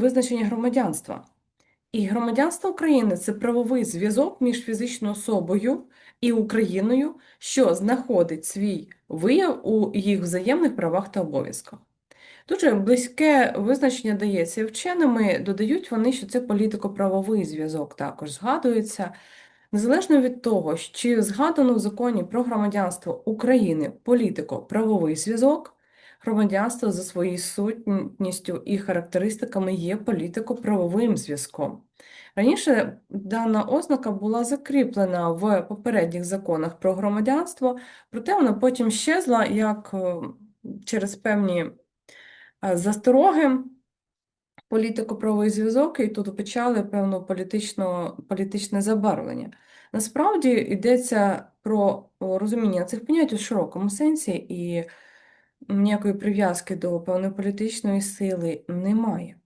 визначення громадянства. І громадянство України це правовий зв'язок між фізичною особою і Україною, що знаходить свій вияв у їх взаємних правах та обов'язках. Дуже близьке визначення дається вченими, додають вони, що це політико-правовий зв'язок також згадується. Незалежно від того, чи згадано в законі про громадянство України політико-правовий зв'язок, громадянство за своєю сутністю і характеристиками є політико-правовим зв'язком. Раніше дана ознака була закріплена в попередніх законах про громадянство, проте вона потім щезла як е, через певні е, застороги політико-правовий зв'язок, і тут почали певно політичне забарвлення. Насправді йдеться про розуміння цих понять у широкому сенсі, і ніякої прив'язки до певної політичної сили немає.